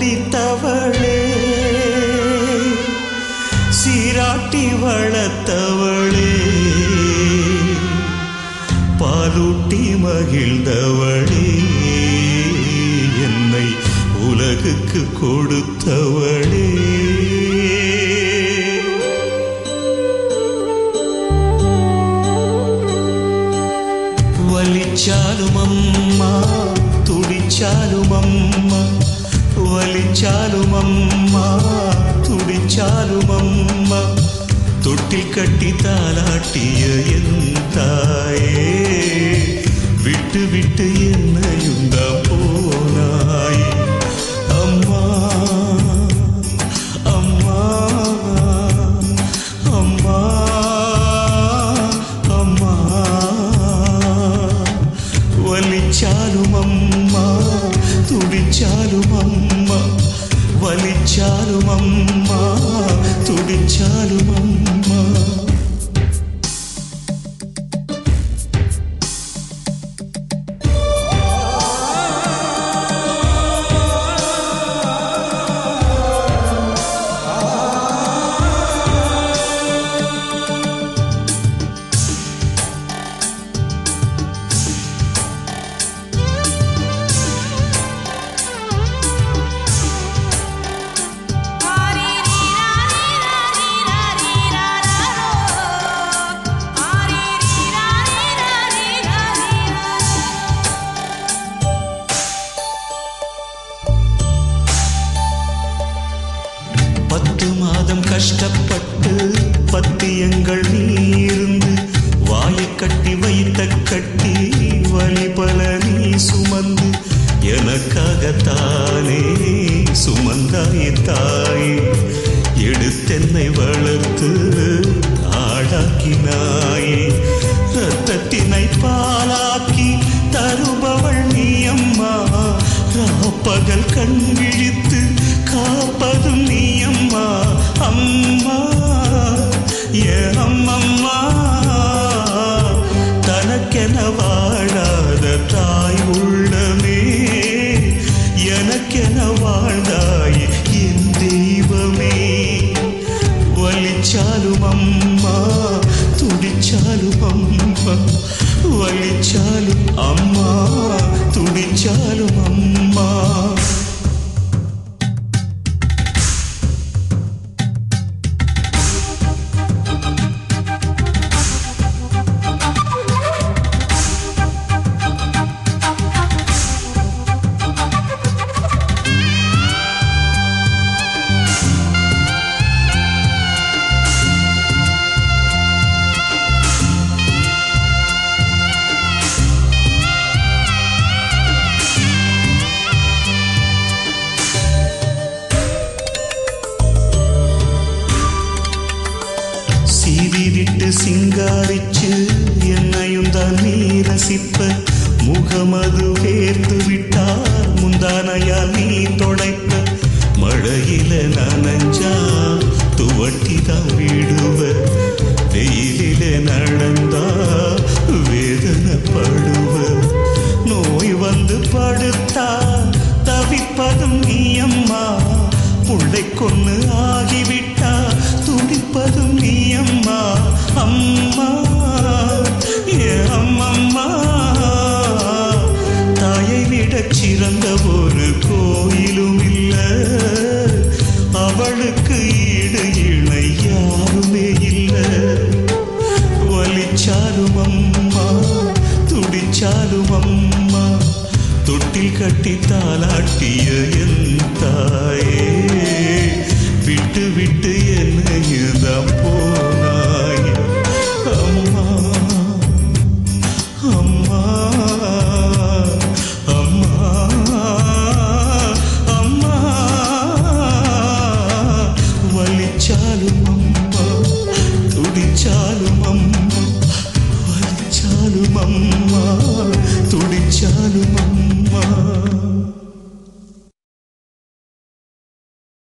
பிடித்தவளே சீராட்டி வளர்த்தவளே. பாலூட்டி மகிழ்ந்தவளே. என்னை உலகுக்கு கொடுத்தவளே. വലിച്ചാലും അമ്മ തുടിച്ചാലും അമ്മ വലിച്ചാലും അമ്മ തുടിച്ചാലും അമ്മ തൊട്ടിൽ കട്ടി താലാട്ടിയ എന്തായേ വിട്ട് വിട്ട് എന്നയുണ്ട പോനായി അമ്മ അമ്മ బలమిచ్చారు మమ్మ తుడిచారు మమ్మ பத்தியங்கள் நீருந்து வாயை கட்டி வைத்த கட்டி வழி பல நீ சுமந்து எனக்காகத்தானே சுமந்தாயே தாயே. எடுத்தென்னை வளர்த்து ஆடாக்கினாயே ரத்தத்தினை பாலாக்கி தருபவள் நீ அம்மா. ராப்பகல் கண் விழித்து காப்பதும் நீ வாழ்ந்தாய் என் தெய்வமே വലിച്ചാലും അമ്മ തുടിച്ചാലും അമ്മ വലിച്ചാലും അമ്മ തുടിച്ചാലും അമ്മ சீவி விட்டு சிங்காரிச்சு என்னையும் தான் நீ ரசிப்ப. முகமது வேர்த்து விட்டால் முந்தானையால் நீ தொடைப்ப. மழையில நான் அம்மா துடிச்சாலும் அம்மா தொட்டில் கட்டி தாளாட்டிய என் தாயே விட்டு விட்டு என்னையுதான் போ 梦。